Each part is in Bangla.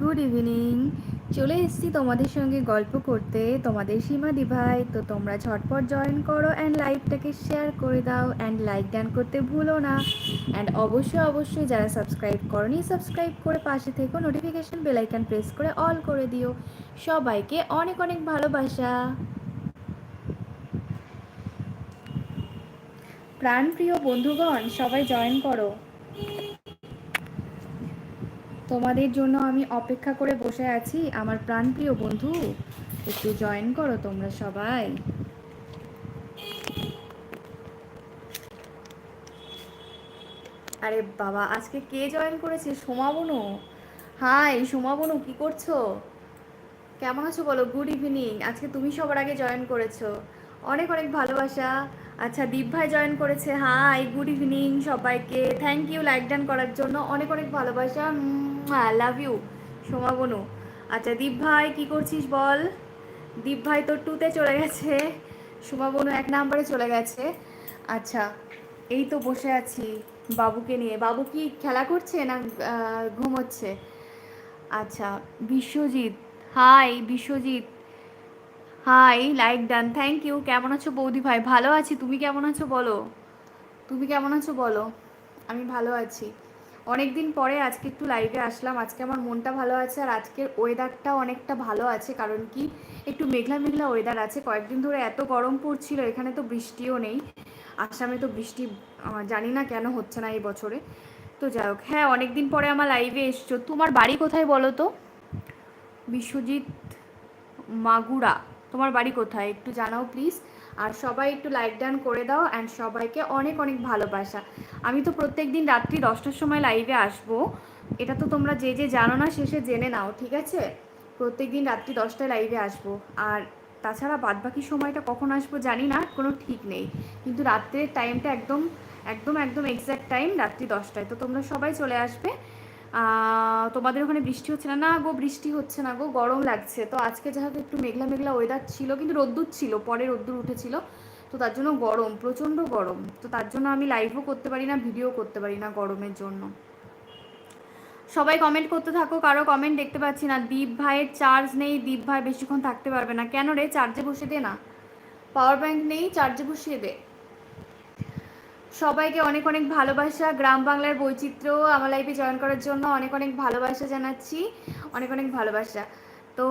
Good evening. চলে এসেছি তোমাদের সঙ্গে গল্প করতে। তোমাদের সীমা দিভাই, তো তোমরা ঝটপট জয়েন করো অ্যান্ড লাইভটাকে শেয়ার করে দাও অ্যান্ড লাইক ডান করতে ভুলো না। অ্যান্ড অবশ্যই অবশ্যই যারা সাবস্ক্রাইব করনি সাবস্ক্রাইব করে পাশে থেকো নোটিফিকেশন বেলাইকান প্রেস করে অল করে দিও। সবাইকে অনেক অনেক ভালোবাসা। প্রাণপ্রিয় বন্ধুগণ, সবাই জয়েন করো। তোমাদের জন্য আমি অপেক্ষা করে বসে আছি, আমার প্রাণপ্রিয় বন্ধু। একটু জয়েন করো তোমরা সবাই। আরে বাবা, আজকে কে জয়েন করেছে? সোমা বনু হাই সোমা বনু কি করছ? কেমন আছো বলো? গুড ইভিনিং আজকে তুমি সবার আগে জয়েন করেছ। অনেক অনেক ভালোবাসা। আচ্ছা দীপ ভাই জয়েন করেছে। হাই গুড ইভিনিং সবাইকে। থ্যাংক ইউ লাইক ডান করার জন্য। অনেক অনেক ভালোবাসা। লাভ ইউ সোমা বনু। আচ্ছা দীপ ভাই, কী করছিস বল? দীপ ভাই তোর টুতে চলে গেছে। সোমা বনু এক নাম্বারে চলে গেছে। আচ্ছা এই তো বসে আছি বাবুকে নিয়ে। বাবু কি খেলা করছে না ঘুমোচ্ছে? আচ্ছা Biswajit. Hi Biswajit. Hi like done thank you কেমন আছো বৌদি ভাই? ভালো আছি। তুমি কেমন আছো বলো? তুমি কেমন আছো বলো? আমি ভালো আছি। অনেক দিন পরে আজকে একটু লাইভে আসলাম। আজকে আমার মনটা ভালো আছে আর আজকের ওয়েদারটাও অনেকটা ভালো আছে, কারণ কি একটু মেঘলা মেঘলা ওয়েদার আছে। কয়েকদিন ধরে এত গরম পড়ছিল, এখানে তো বৃষ্টিও নেই। আসামে তো বৃষ্টি জানি না কেন হচ্ছে না এই বছরে। তো যাই হোক হ্যাঁ অনেক দিন পরে আমার লাইভে এসছো। তোমার বাড়ি কোথায় বলো তো? বিশ্বজিৎ মাগুরা। তোমার বাড়ি কোথায়? একটু জানাও প্লিজ আর সবাই একটু লাইক ডান করে দাও অ্যান্ড সবাইকে অনেক অনেক ভালোবাসা। আমি তো প্রত্যেক দিন রাত্রি দশটার সময় লাইভে আসব। এটা তো তোমরা যে যে জানো না শেষে জেনে নাও, ঠিক আছে? প্রত্যেক দিন রাত্রি দশটায় লাইভে আসব। আর তাছাড়া বাদবাকি সময়টা কখন আসব জানি না, কোনো ঠিক নেই। কিন্তু রাত্রের টাইমটা একদম একদম একদম এক্স্যাক্ট টাইম রাত্রি দশটায়। তো তোমরা সবাই চলে আসবে। তোমাদের ওখানে বৃষ্টি হচ্ছে না? না গো, বৃষ্টি হচ্ছে না গো, গরম লাগছে। তো আজকে যেহেতু একটু মেঘলা মেঘলা ওয়েদার ছিল, কিন্তু রোদ্দুর ছিল, পরে রোদ্দুর উঠেছিল, তো তার জন্য গরম, প্রচণ্ড গরম। তো তার জন্য আমি লাইভও করতে পারি না ভিডিও করতে পারি না গরমের জন্য। সবাই কমেন্ট করতে থাকো, কারও কমেন্ট দেখতে পাচ্ছি না। দীপ ভাইয়ের চার্জ নেই, দীপ ভাই বেশিক্ষণ থাকতে পারবে না। কেন রে? চার্জে বসিয়ে দে না। পাওয়ার ব্যাংক নেই চার্জে বসিয়ে দে। সবাইকে অনেক অনেক ভালোবাসা। গ্রাম বাংলার বৈচিত্র্য আমার লাইফে জয়েন করার জন্য অনেক অনেক ভালোবাসা জানাচ্ছি। অনেক অনেক ভালোবাসা। তো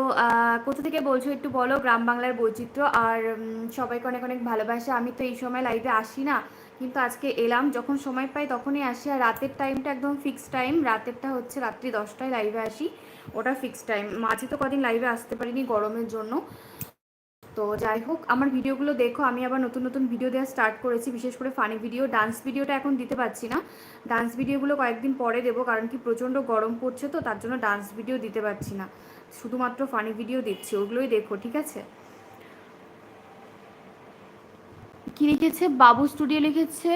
কোথা থেকে বলছো একটু বলো গ্রাম বাংলার বৈচিত্র্য আর সবাইকে অনেক অনেক ভালোবাসা। আমি তো এই সময় লাইভে আসি না, কিন্তু আজকে এলাম, যখন সময় পাই তখনই আসি। আর রাতের টাইমটা একদম ফিক্সড টাইম রাতেরটা হচ্ছে রাত্রি দশটায় লাইভে আসি, ওটা ফিক্সড টাইম মাঝে তো কদিন লাইভে আসতে পারিনি গরমের জন্য। তো যাই হোক, আমার ভিডিওগুলো দেখো। আমি আবার নতুন নতুন ভিডিও দেওয়া স্টার্ট করেছি, বিশেষ করে ফানি ভিডিও ডান্স ভিডিওটা এখন দিতে পারছি না। ডান্স ভিডিওগুলো কয়েকদিন পরে দেবো, কারণ কি প্রচণ্ড গরম পড়ছে তো, তার জন্য ডান্স ভিডিও দিতে পারছি না। শুধুমাত্র ফানি ভিডিও দিচ্ছি ওগুলোই দেখো, ঠিক আছে? কি লিখেছে? বাবু স্টুডিও লিখেছে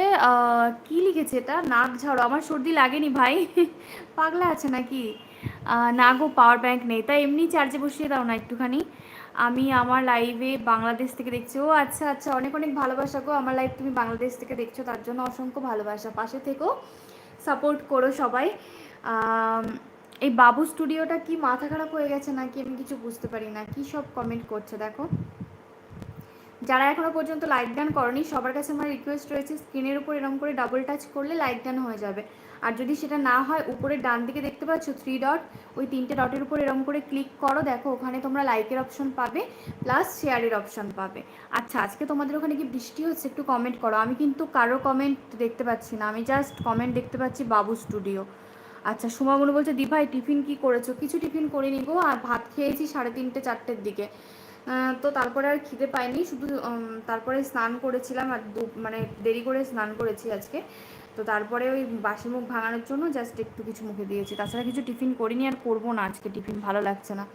কি লিখেছে এটা? নাক ঝাড়ো, আমার সর্দি লাগেনি ভাই। পাগলা আছে নাকি? না গো পাওয়ার ব্যাংক নেই। তাই এমনি চার্জে বসিয়ে দাও না একটুখানি। আমি আমার লাইভে বাংলাদেশ থেকে দেখছি। ও আচ্ছা আচ্ছা অনেক অনেক ভালোবাসা গো। আমার লাইভ তুমি বাংলাদেশ থেকে দেখছ, তার জন্য অসংখ্য ভালোবাসা। পাশে থেকেও সাপোর্ট করো সবাই। এই বাবু স্টুডিওটা কি মাথা খারাপ হয়ে গেছে নাকি আমি কিছু বুঝতে পারি না। কি সব কমেন্ট করছে, দেখো। যারা এখনও পর্যন্ত লাইক ডান করনি, সবার কাছে আমার রিকোয়েস্ট রয়েছে স্ক্রিনের উপর এরকম করে ডাবল টাচ করলে লাইক ডান হয়ে যাবে। আর যদি সেটা না হয় উপরে ডান দিকে দেখতে পাচ্ছ থ্রি ডট ওই তিনটে ডটের উপর এরকম করে ক্লিক করো, দেখো ওখানে তোমরা লাইকের অপশন পাবে প্লাস শেয়ারের অপশন পাবে। আচ্ছা আজকে তোমাদের ওখানে কি বৃষ্টি হচ্ছে একটু কমেন্ট করো। আমি কিন্তু কারও কমেন্ট দেখতে পাচ্ছি না, আমি জাস্ট কমেন্ট দেখতে পাচ্ছি বাবু স্টুডিও আচ্ছা সুমাগুলো বলছে দি ভাই, টিফিন কি করেছ? কিছু টিফিন করিনি গো, আর ভাত খেয়েছি সাড়ে তিনটে চারটের দিকে। তো তারপরে আর খিদে পাইনি, শুধু তারপরে স্নান করেছিলাম আর মানে দেরি করে স্নান করেছি আজকে। তো তারপরে ওই বাসি মুখ ভাঙানোর জন্য জাস্ট একটু কিছু মুখে দিয়েছি। তাছাড়া কিছু টিফিন করিনি আর করব না, আজকে টিফিন ভালো লাগছে না।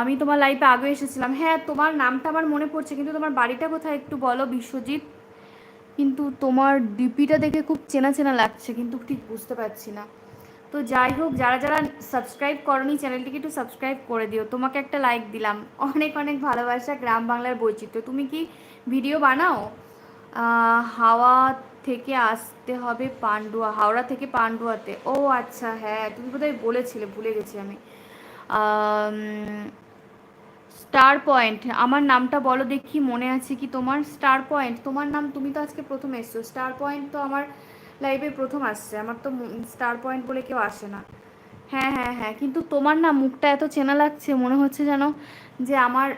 আমি তোমার লাইফে আগে এসেছিলাম। হ্যাঁ তোমার নামটা আমার মনে পড়ছে, কিন্তু তোমার বাড়িটা কোথায় একটু বলো, বিশ্বজিৎ। কিন্তু তোমার ডিপিটা দেখে খুব চেনা চেনা লাগছে, কিন্তু ঠিক বুঝতে পারছি না। তো যাই হোক, যারা যারা সাবস্ক্রাইব করনি, চ্যানেলটিকে একটু সাবস্ক্রাইব করে দিও। তোমাকে একটা লাইক দিলাম। অনেক অনেক ভালোবাসা, গ্রাম বাংলার বৈচিত্র্য। তুমি কি ভিডিও বানাও? হাওয়া থেকে আসতে হবে পান্ডুয়া, হাওড়া থেকে পান্ডুয়াতে। ও আচ্ছা হ্যাঁ তুমি বোধহয় বলেছিলে, ভুলে গেছি আমি। স্টার পয়েন্ট আমার নামটা বলো দেখি, মনে আছে কি তোমার? স্টার পয়েন্ট তোমার নাম, তুমি তো আজকে প্রথম এসছো। স্টার পয়েন্ট তো আমার লাইফে প্রথম আসছে। আমার তো স্টার পয়েন্ট বলে কেউ আসে না। হ্যাঁ হ্যাঁ হ্যাঁ কিন্তু তোমার না মুখটা এত চেনা লাগছে, মনে হচ্ছে যেন যে আমার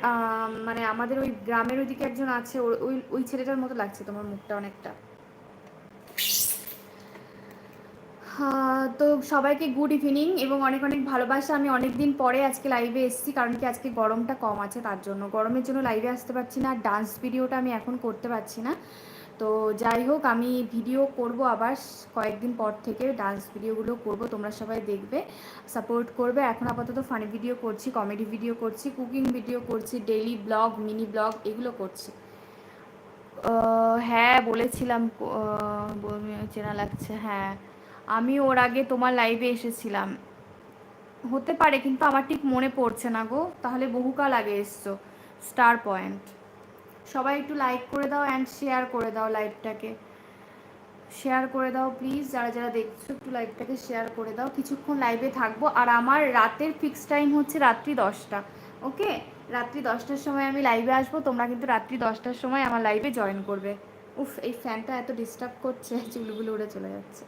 মানে আমাদের ওই গ্রামের ওইদিকে একজন আছে ওই ওই ছেলেটার মতো লাগছে তোমার মুখটা অনেকটা। তো সবাইকে গুড ইভিনিং এবং অনেক অনেক ভালোবাসা। আমি অনেক দিন পরে আজকে লাইভে এসেছি কারণ কি আজকে গরমটা কম আছে তার জন্য। গরমের জন্য লাইভে আসতে পারছি না ডান্স ভিডিওটা আমি এখন করতে পারছি না। তো যাই হোক, আমি ভিডিও করব আবার কয়েকদিন পর থেকে ডান্স ভিডিওগুলো করব, তোমরা সবাই দেখবে সাপোর্ট করবে। এখন আপাতত ফানি ভিডিও করছি কমেডি ভিডিও করছি কুকিং ভিডিও করছি ডেইলি ব্লগ মিনি ব্লগ এগুলো করছি। হ্যাঁ বলেছিলাম চেনা লাগছে হ্যাঁ। আমি ওর আগে তোমার লাইভে এসেছিলাম। হতে পারে, কিন্তু আমার ঠিক মনে পড়ছে না গো। তাহলে বহুকাল আগে এসছো। স্টার পয়েন্ট সবাই একটু লাইক করে দাও অ্যান্ড শেয়ার করে দাও লাইভটাকে শেয়ার করে দাও প্লিজ যারা যারা দেখছ, একটু লাইভটাকে শেয়ার করে দাও। কিছুক্ষণ লাইভে থাকব। আর আমার রাতের ফিক্স টাইম হচ্ছে রাত্রি দশটা। ওকে রাত্রি দশটার সময় আমি লাইভে আসব। তোমরা কিন্তু রাত্রি দশটার সময় আমার লাইভে জয়েন করবে। উফ, এই ফ্যানটা এত ডিস্টার্ব করছে। চুলগুলো উড়ে চলে যাচ্ছে।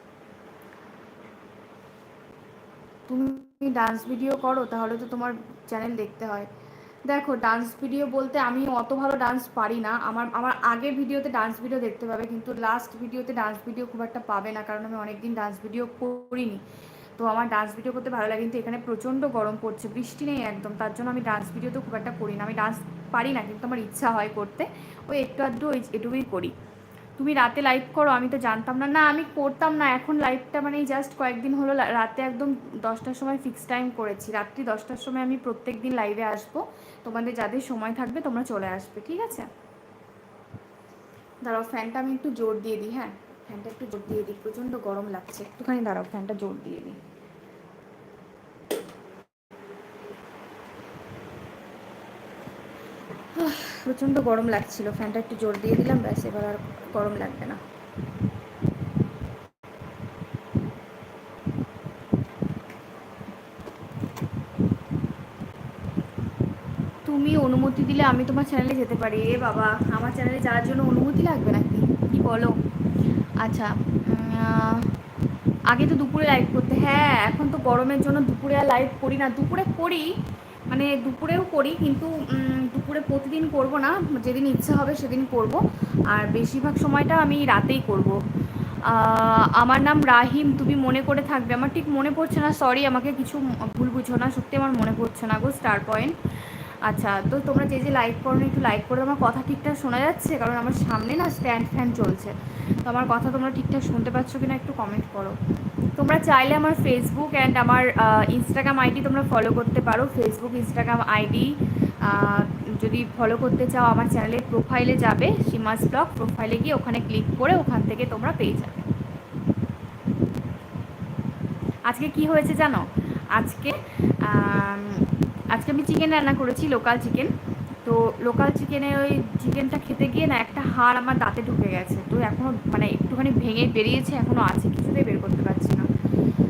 তুমি ডান্স ভিডিও করো, তাহলে তো তোমার চ্যানেল দেখতে হয়। দেখো ডান্স ভিডিও বলতে আমি অত ভালো ডান্স পারি না। আমার আমার আগের ভিডিওতে ডান্স ভিডিও দেখতে পাবে, কিন্তু লাস্ট ভিডিওতে ডান্স ভিডিও খুব একটা পাবে না, কারণ আমি অনেকদিন ডান্স ভিডিও করিনি। তো আমার ডান্স ভিডিও করতে ভালো লাগে, কিন্তু এখানে প্রচণ্ড গরম পড়ছে, বৃষ্টি নেই একদম, তার জন্য আমি ডান্স ভিডিও তো খুব একটা করি না। আমি ডান্স পারি না, কিন্তু আমার ইচ্ছা হয় করতে। ওই একটু আধটু ওই এটুকুই করি। তুমি রাতে লাইভ করো, আমি তো জানতাম না। না, আমি করতাম না, এখন লাইভটা মানে জাস্ট কয়েকদিন হলো রাতে একদম দশটার সময় ফিক্স টাইম করেছি। রাত্রি দশটার সময় আমি প্রত্যেক দিন লাইভে আসব। তোমাদের যাদের সময় থাকবে তোমরা চলে আসবে, ঠিক আছে? দাঁড়াও, ফ্যানটা আমি একটু জোর দিয়ে দিই হ্যাঁ? ফ্যানটা একটু জোর দিয়ে দিই, প্রচণ্ড গরম লাগছে। একটুখানি দাঁড়াও, ফ্যানটা জোর দিয়ে দিই। প্রচণ্ড গরম লাগছিল। ফ্যানটা একটু জোর দিয়ে দিলাম, ব্যাস এবার আর গরম লাগবে না। তুমি অনুমতি দিলে আমি তোমার চ্যানেলে যেতে পারি। এ বাবা, আমার চ্যানেলে যাওয়ার জন্য অনুমতি লাগবে নাকি? কি বলো? আচ্ছা আগে তো দুপুরে লাইভ করতে। হ্যাঁ এখন তো গরমের জন্য দুপুরে আর লাইভ করি না। দুপুরে করি মানে দুপুরেও করি, কিন্তু দুপুরে প্রতিদিন করব না, যেদিন ইচ্ছা হবে সেদিন করব। আর বেশিরভাগ সময়টা আমি রাতেই করব। আমার নাম রাহিম, তুমি মনে করে থাকবে। আমার ঠিক মনে পড়ছে না সরি আমাকে কিছু ভুল বুঝো না, সত্যি আমার মনে পড়ছে না গো স্টার পয়েন্ট আচ্ছা তো তোমরা যে যে লাইক করো একটু লাইক করে আমার কথা ঠিকঠাক শোনা যাচ্ছে, কারণ আমার সামনে না স্ট্যান্ড ফ্যান চলছে। তো আমার কথা তোমরা ঠিকঠাক শুনতে পাচ্ছ কিনা একটু কমেন্ট করো। তোমরা চাইলে আমার ফেসবুক অ্যান্ড আমার ইনস্টাগ্রাম আইডি তোমরা ফলো করতে পারো। ফেসবুক ইনস্টাগ্রাম আইডি যদি ফলো করতে চাও, আমার চ্যানেলের প্রোফাইলে যাবে সীমাস ব্লগ প্রোফাইলে গিয়ে ওখানে ক্লিক করে ওখান থেকে তোমরা পেয়ে যাবে। আজকে কি হয়েছে জানো? আজকে আজকে আমি চিকেন রান্না করেছি লোকাল চিকেন তো লোকাল চিকেনের ওই চিকেনটা খেতে গিয়ে না একটা হাড় আমার দাঁতে ঢুকে গেছে। তো এখনও মানে একটুখানি ভেঙে বেরিয়েছে এখনও আছে কিছুতেই বের করতে পারছি না।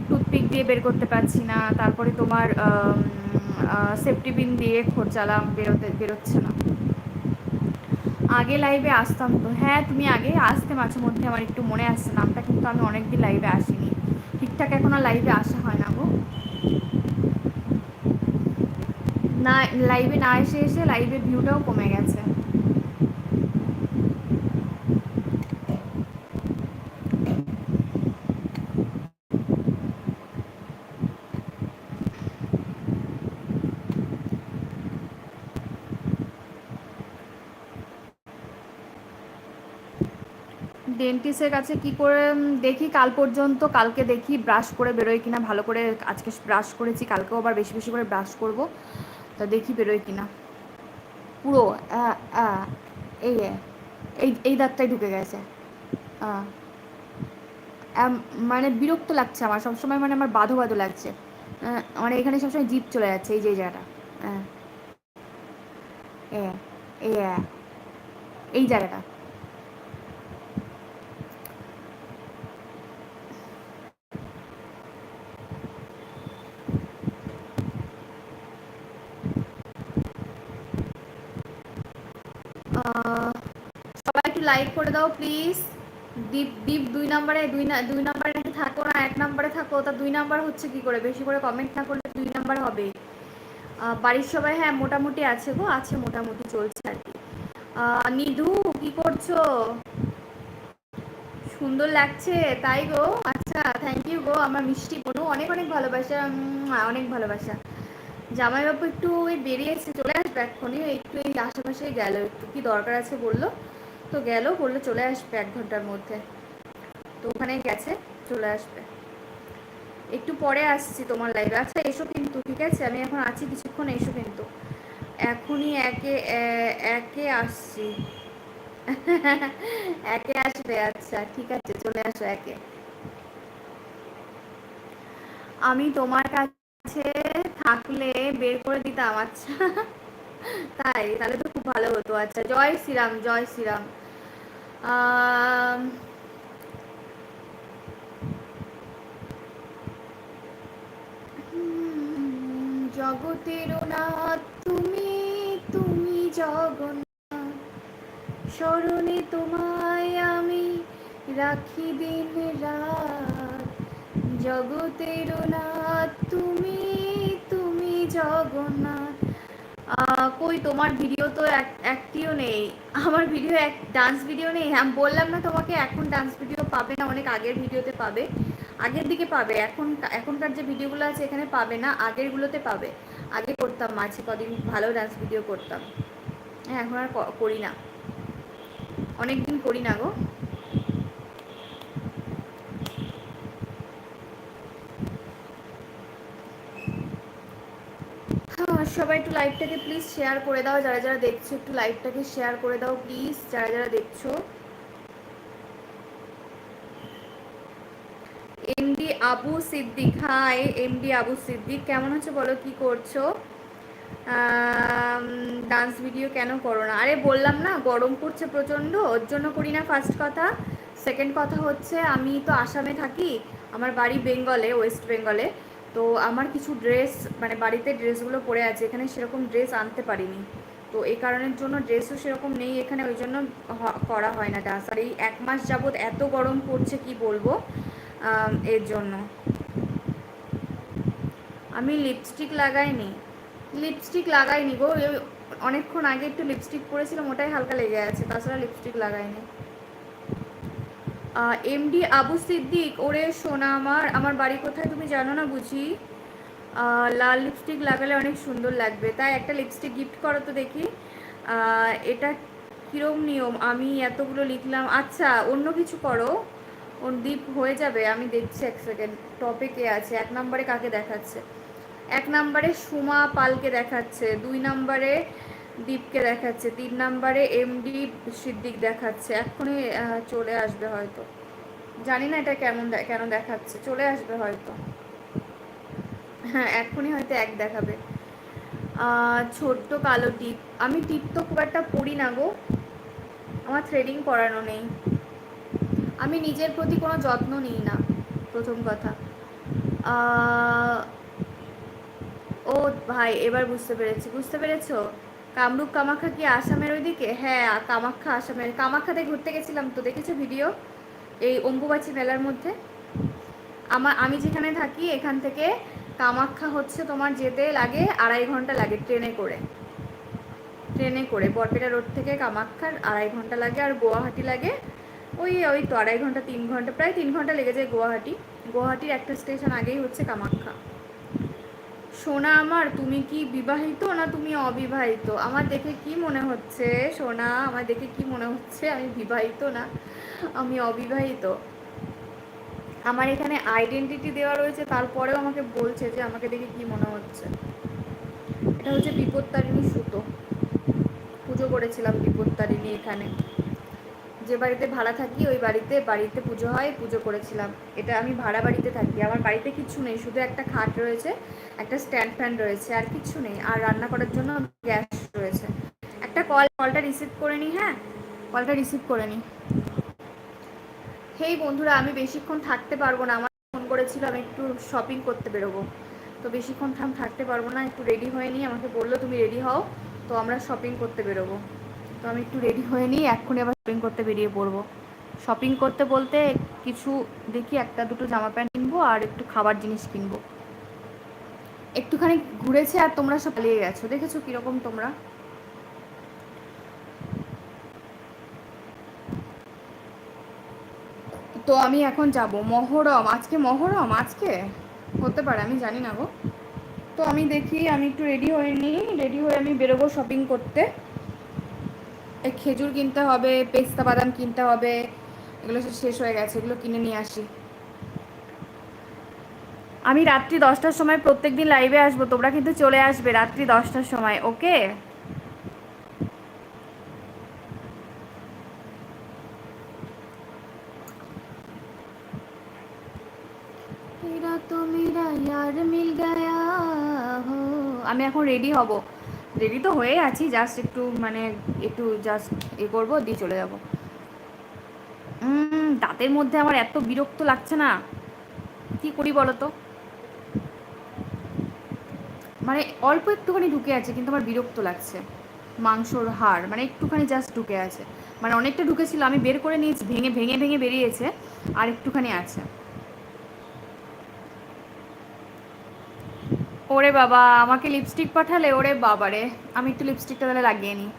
টুথপিক দিয়ে বের করতে পারছি না, তারপরে তোমার সেফটি পিন দিয়ে খোঁচালাম বেরোতে, বেরোচ্ছে না। আগে লাইভে আসতাম তো। হ্যাঁ তুমি আগে আসতে মাঝে মধ্যে, আমার একটু মনে আসছে নামটা কিন্তু আমি অনেকদিন লাইভে আসিনি। ঠিকঠাক এখন আর লাইভে আসা হয় না গো। না লাইভে না এসে এসে লাইভের ভিউটাও কমে গেছে। ডেন্টিস্টের কাছে কি করে দেখি কাল পর্যন্ত, কালকে দেখি ব্রাশ করে বেরোয় কিনা, ভালো করে আজকে ব্রাশ করেছি, কালকেও আবার বেশি বেশি করে ব্রাশ করব। তা দেখি বেরোয় কিনা। পুরো এই এই এই দাঁতটাই ঢুকে গেছে। মানে বিরক্ত লাগছে আমার, সবসময় মানে আমার বাধো বাধো লাগছে। মানে এখানে সবসময় জিপ চলে যাচ্ছে, এই যে জায়গাটা। এই জায়গাটা। লাইক করে দাও প্লিজ দীপ দীপ দুই নাম্বারে দুই না, দুই নাম্বারে থাকো না, এক নাম্বারে থাকো। তা দুই নাম্বার হচ্ছে কি করে? বেশি করে কমেন্ট না করলে দুই নাম্বার হবে। বাড়ির সবাই হ্যাঁ মোটামুটি আছে গো, আছে মোটামুটি চলছে আর কি। নিধু, কি করছ? সুন্দর লাগছে, তাই গো? আচ্ছা থ্যাংক ইউ গো, আমার মিষ্টি বনু অনেক অনেক ভালোবাসা অনেক ভালোবাসা। জামাইবাবু একটু ওই বেরিয়েছে চলে আসবে এক্ষুনি, একটু এই আশেপাশেই গেল, একটু কি দরকার আছে বলল? তো গেল, বলল চলে আসবে এক ঘণ্টার মধ্যে। তো ওখানে গেছে, চলে আসবে। একটু পরে আসছি তোমার লাইভে আচ্ছা এসো কিন্তু, ঠিক আছে? আমি এখন আছি কিছুক্ষণ, এসো কিন্তু। এখনই একে একে আসছি। একে আসবে আচ্ছা ঠিক আছে, চলে আসো একে। আমি তোমার কাছে থাকলে বের করে দিতাম আচ্ছা। তাই, তাহলে তো খুব ভালো হতো আচ্ছা। জয় শ্রীরাম জয় শ্রীরাম। জগতের নাথ, তুমি তুমি জগন্নাথ। স্মরণে তোমায় আমি রাখি দিন রাত। জগতের নাথ, তুমি তুমি জগন্নাথ। কই, তোমার ভিডিও তো একটিও নেই। আমার ভিডিও এক ডান্স ভিডিও নেই। হ্যাঁ বললাম না তোমাকে, এখন ডান্স ভিডিও পাবে না, অনেক আগের ভিডিওতে পাবে। আগের দিকে পাবে, এখন, এখনকার যে ভিডিওগুলো আছে, এখানে পাবে না আগেরগুলোতে পাবে। আগে করতাম মাঝে কদিন, ভালো ডান্স ভিডিও করতাম। হ্যাঁ এখন আর করি না। অনেক দিন করি না গো। সবাই একটু লাইভটাকে প্লিজ শেয়ার করে দাও। যারা যারা দেখছ, একটু লাইভটাকে শেয়ার করে দাও প্লিজ যারা যারা দেখছ। MD Abu Siddique. Hi MD Abu Siddique. কেমন হচ্ছে বলো, কি করছ? ডান্স ভিডিও কেন করো না? আরে বললাম না, গরম পড়ছে প্রচণ্ড, ওর জন্য করি না ফার্স্ট কথা। সেকেন্ড কথা হচ্ছে, আমি তো আসামে থাকি, আমার বাড়ি বেঙ্গলে, ওয়েস্ট বেঙ্গলে। তো আমার কিছু ড্রেস মানে বাড়িতে ড্রেসগুলো পরে আছে, এখানে সেরকম ড্রেস আনতে পারিনি। তো এই কারণের জন্য ড্রেসও সেরকম নেই এখানে, ওই জন্য করা হয় না ডান্স আর এই এক মাস যাবৎ এত গরম পড়ছে, কি বলব? এর জন্য। আমি লিপস্টিক লাগাইনি। লিপস্টিক লাগাইনি গো অনেকক্ষণ আগে একটু লিপস্টিক পরেছিলাম, ওটাই হালকা লেগে আছে, তাছাড়া লিপস্টিক লাগাইনি। এমডি আবু সিদ্দিক, ওরে সোনা আমার আমার বাড়ি কোথায় তুমি জানো না বুঝি? লাল লিপস্টিক লাগালে অনেক সুন্দর লাগবে। তাই একটা লিপস্টিক গিফট করো তো দেখি। এটা কীরম নিয়ম? আমি এতগুলো লিখলাম। আচ্ছা অন্য কিছু করো। ওর দ্বীপ হয়ে যাবে, আমি দেখছি এক সেকেন্ড টপে কে আছে। এক নম্বরে কাকে দেখাচ্ছে? এক নম্বরে সুমা পালকে দেখাচ্ছে। দুই নম্বরে দীপকে দেখাচ্ছে। তিন নম্বরে এমডি সিদ্দিক দেখাচ্ছে। এখনই চলে আসবে হয়তো। জানি না এটা কেমন কেন দেখাচ্ছে। চলে আসবে হয়তো। হ্যাঁ এখনই হয়তো এক দেখাবে। ছোট্ট কালো টিপ। আমি টিপ তো খুব একটা পড়ি না গো। আমার থ্রেডিং করানো নেই। আমি নিজের প্রতি কোনো যত্ন নিই না, প্রথম কথা। ও ভাই, এবার বুঝতে পেরেছি। বুঝতে পেরেছ? কামরূপ কামাখ্যা কি আসামের ওইদিকে? হ্যাঁ কামাখ্যা আসামের। কামাখ্যাতে ঘুরতে গেছিলাম তো, দেখেছ ভিডিও? এই অম্বুবাচী মেলার মধ্যে। আমার আমি যেখানে থাকি, এখান থেকে কামাখ্যা হচ্ছে তোমার যেতে লাগে আড়াই ঘণ্টা লাগে ট্রেনে করে। ট্রেনে করে, বরপেটা রোড থেকে কামাখ্যার আড়াই ঘণ্টা লাগে আর গুয়াহাটি লাগে। ওই ওই তো আড়াই ঘণ্টা, তিন ঘণ্টা, প্রায় তিন ঘণ্টা লেগে যায় গুয়াহাটি। গুয়াহাটির একটা স্টেশন আগেই হচ্ছে কামাখ্যা। সোনা আমার, তুমি কি বিবাহিত না তুমি অবিবাহিত? আমার দেখে কি মনে হচ্ছে সোনা? আমার দেখে কি মনে হচ্ছে আমি বিবাহিত না আমি অবিবাহিত? আমার এখানে আইডেন্টিটি দেওয়া রয়েছে, তারপরেও আমাকে বলছে যে আমাকে দেখে কি মনে হচ্ছে। এটা হচ্ছে বিপত্তারিণী সুতো। পুজো করেছিলাম বিপত্তারিণী এখানে। যে বাড়িতে ভাড়া থাকি, ওই বাড়িতে বাড়িতে পুজো হয়, পুজো করেছিলাম। এটা আমি ভাড়া বাড়িতে থাকি। আমার বাড়িতে কিছু নেই, শুধু একটা খাট রয়েছে, একটা স্ট্যান্ড ফ্যান রয়েছে, আর কিছু নেই। আর রান্না করার জন্য গ্যাস রয়েছে। একটা কল, কলটা রিসিভ করে নিই হ্যাঁ? কলটা রিসিভ করে নিই হেই বন্ধুরা, আমি বেশিক্ষণ থাকতে পারব না। আমার ফোন করেছিল, আমি একটু শপিং করতে বেরোবো। তো বেশিক্ষণ থাকতে পারব না, একটু রেডি হয়ে নিই আমাকে বলল, তুমি রেডি হও। তো আমরা শপিং করতে বেরোবো। তো আমি একটু রেডি হয়ে নিই এক্ষুনি আবার শপিং করতে বেরিয়ে পড়ব। শপিং করতে বলতে কিছু দেখি, একটা দুটো জামা প্যান্ট কিনবো আর একটু খাবার জিনিস কিনবো। একটুখানি ঘুরেছে আর তোমরা সব পালিয়ে গেছো। দেখেছ কীরকম তোমরা? তো আমি এখন যাব। মহরম। আজকে মহরম? আজকে? হতে পারে, আমি জানি না গো। তো আমি দেখি, আমি একটু রেডি হয়ে নিই। রেডি হয়ে আমি বেরোবো শপিং করতে। খেজুর কিনতে হবে পেস্তা বাদাম কিনতে হবে এগুলো সব শেষ হয়ে গেছে এগুলো কিনে নিয়ে আসি। আমি রাত্রি দশটার সময় প্রত্যেক দিন লাইভে আসব তোমরা কিন্তু চলে আসবে রাত্রি দশটার সময় ওকে? আমি এখন রেডি হব। রেডি তো হয়ে আছি জাস্ট একটু মানে একটু জাস্ট এ করব, দিয়ে চলে যাব। দাঁতের মধ্যে আমার এত বিরক্ত লাগছে না। কি করি বলো তো মানে অল্প একটুখানি ঢুকে আছে, কিন্তু আমার বিরক্ত লাগছে। মাংসর হাড় মানে একটুখানি জাস্ট ঢুকে আছে। মানে অনেকটা ঢুকেছিল, আমি বের করে নিয়েছি, ভেঙে ভেঙে ভেঙে বেরিয়েছে, আর একটুখানি আছে। ওরে বাবা, আমাকে লিপস্টিক পাঠালে? ওরে বাবা রে আমি একটু লিপস্টিকটা তাহলে লাগিয়ে নিই।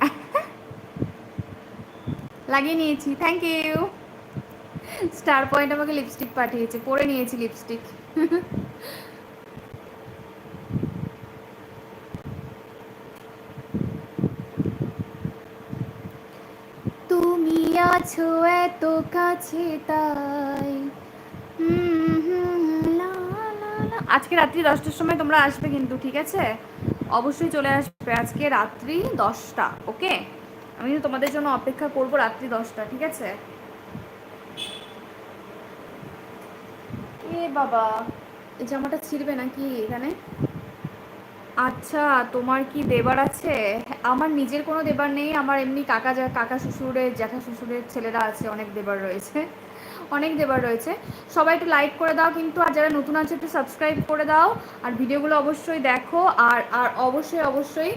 লাগিয়ে নিয়েছি থ্যাংক ইউ স্টার পয়েন্ট আমাকে লিপস্টিক পাঠিয়েছে, পরে নিয়েছি লিপস্টিক তুমি আছো এত কাছে তাই। আজকে রাত্রি দশটার সময় তোমরা আসবে কিন্তু, ঠিক আছে? অবশ্যই চলে আসবে আজকে রাত্রি দশটা, ওকে? আমি তোমাদের জন্য অপেক্ষা করব রাত্রি দশটা, ঠিক আছে? এ বাবা, এই জামাটা ছিঁড়বে নাকি এখানে? আচ্ছা তোমার কি দেবার আছে? আমার নিজের কোনো দেবার নেই, আমার এমনি কাকা কাকা শ্বশুরের, জ্যাঠা শ্বশুরের ছেলেরা আছে, অনেক দেবার রয়েছে। অনেক দেবার রয়েছে। সবাই একটু লাইক করে দাও কিন্তু, আর যারা নতুন আছে একটু সাবস্ক্রাইব করে দাও। আর ভিডিওগুলো অবশ্যই দেখো, আর আর অবশ্যই অবশ্যই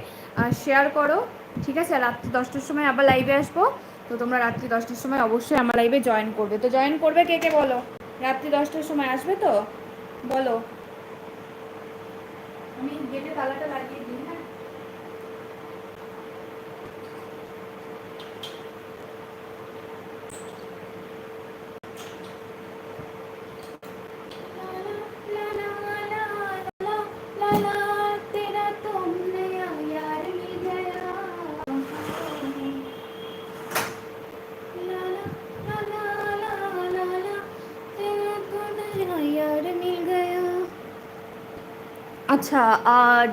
শেয়ার করো। ঠিক আছে? রাত্রি দশটার সময় আবার লাইভে আসব। তো তোমরা রাত্রি দশটার সময় অবশ্যই আমার লাইভে জয়েন করবে। তো জয়েন করবে কে কে বলো? রাত্রি দশটার সময় আসবে তো? বলো। আমি গেটে তালাটা লাগিয়ে আচ্ছা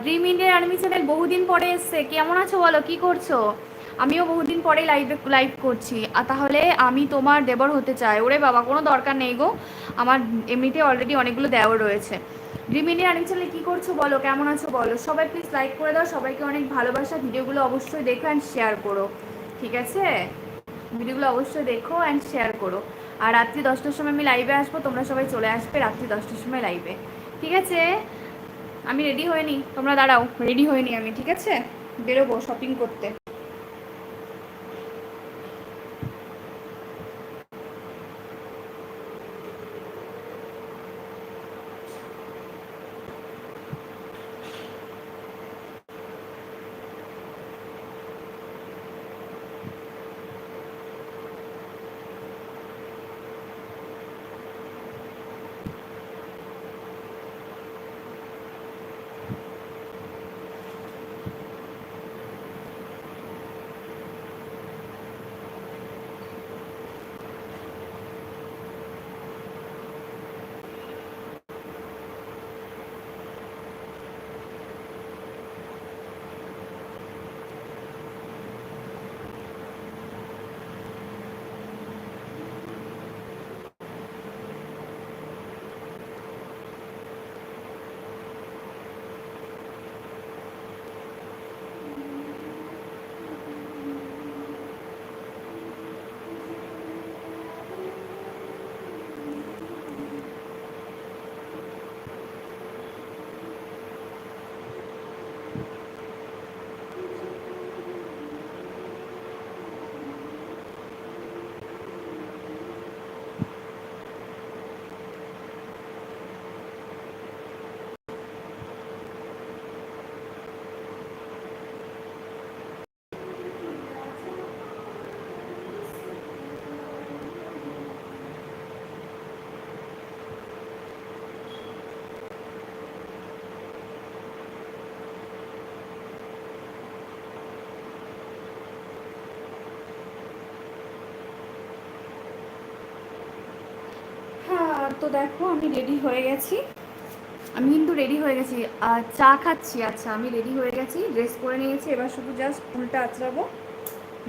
ড্রিম ইন্ডিয়ান আর্মি চ্যানেল বহুদিন পরে এসছে। কেমন আছো বলো? কি করছ? আমিও বহুদিন পরে লাইভে লাইভ করছি। আর তাহলে আমি তোমার দেবর হতে চাই। ওরে বাবা, কোনো দরকার নেই গো। আমার এমনিতে অলরেডি অনেকগুলো দেওয়ার রয়েছে। ড্রিম ইন্ডিয়ান আর্মি চ্যানেলে কী করছ বলো? কেমন আছো বলো? সবাই প্লিজ লাইক করে দাও। সবাইকে অনেক ভালোবাসা। ভিডিওগুলো অবশ্যই দেখো অ্যান্ড শেয়ার করো। ঠিক আছে? ভিডিওগুলো অবশ্যই দেখো অ্যান্ড শেয়ার করো। আর রাত্রি দশটার সময় আমি লাইভে আসব। তোমরা সবাই চলে আসবে রাত্রি দশটার সময় লাইভে ঠিক আছে? আমি রেডি হয়নি তোমরা দাঁড়াও রেডি হয়নি আমি ঠিক আছে? বেরোবো শপিং করতে। তো দেখো, আমি রেডি হয়ে গেছি। আমি কিন্তু রেডি হয়ে গেছি। আর চা খাচ্ছি আচ্ছা আমি রেডি হয়ে গেছি। ড্রেস পরে নিয়েছি, এবার শুধু জাস্ট ফুলটা আঁচড়াবো,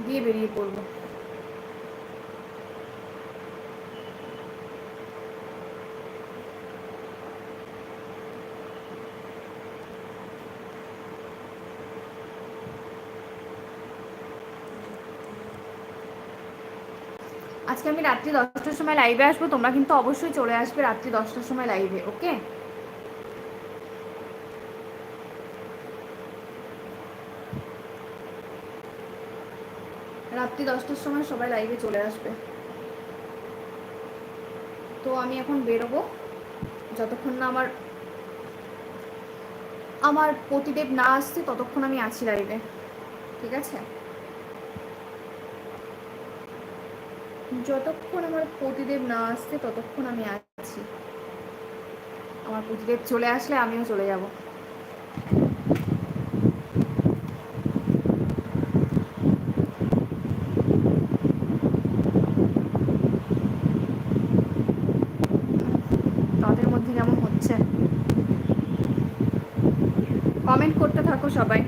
দিয়ে বেরিয়ে পড়ব। আজকে আমি রাত্রি দশটার সময় লাইভে আসব, তোমরা কিন্তু অবশ্যই চলে আসবে রাত্রি দশটার সময় লাইভে ওকে রাত্রি দশটার সময় সবাই লাইভে চলে আসবে। তো আমি এখন বেরোবো, যতক্ষণ না আমার আমার পতিদেব না আসছে, ততক্ষণ আমি আছি লাইভে ঠিক আছে? যতক্ষণ আমার পতিদেব না আসছে, ততক্ষণ আমি আছি। আমার পতিদেব চলে আসলে আমিও চলে যাব। তাদের মধ্যে কেমন হচ্ছে? কমেন্ট করতে থাকো সবাই।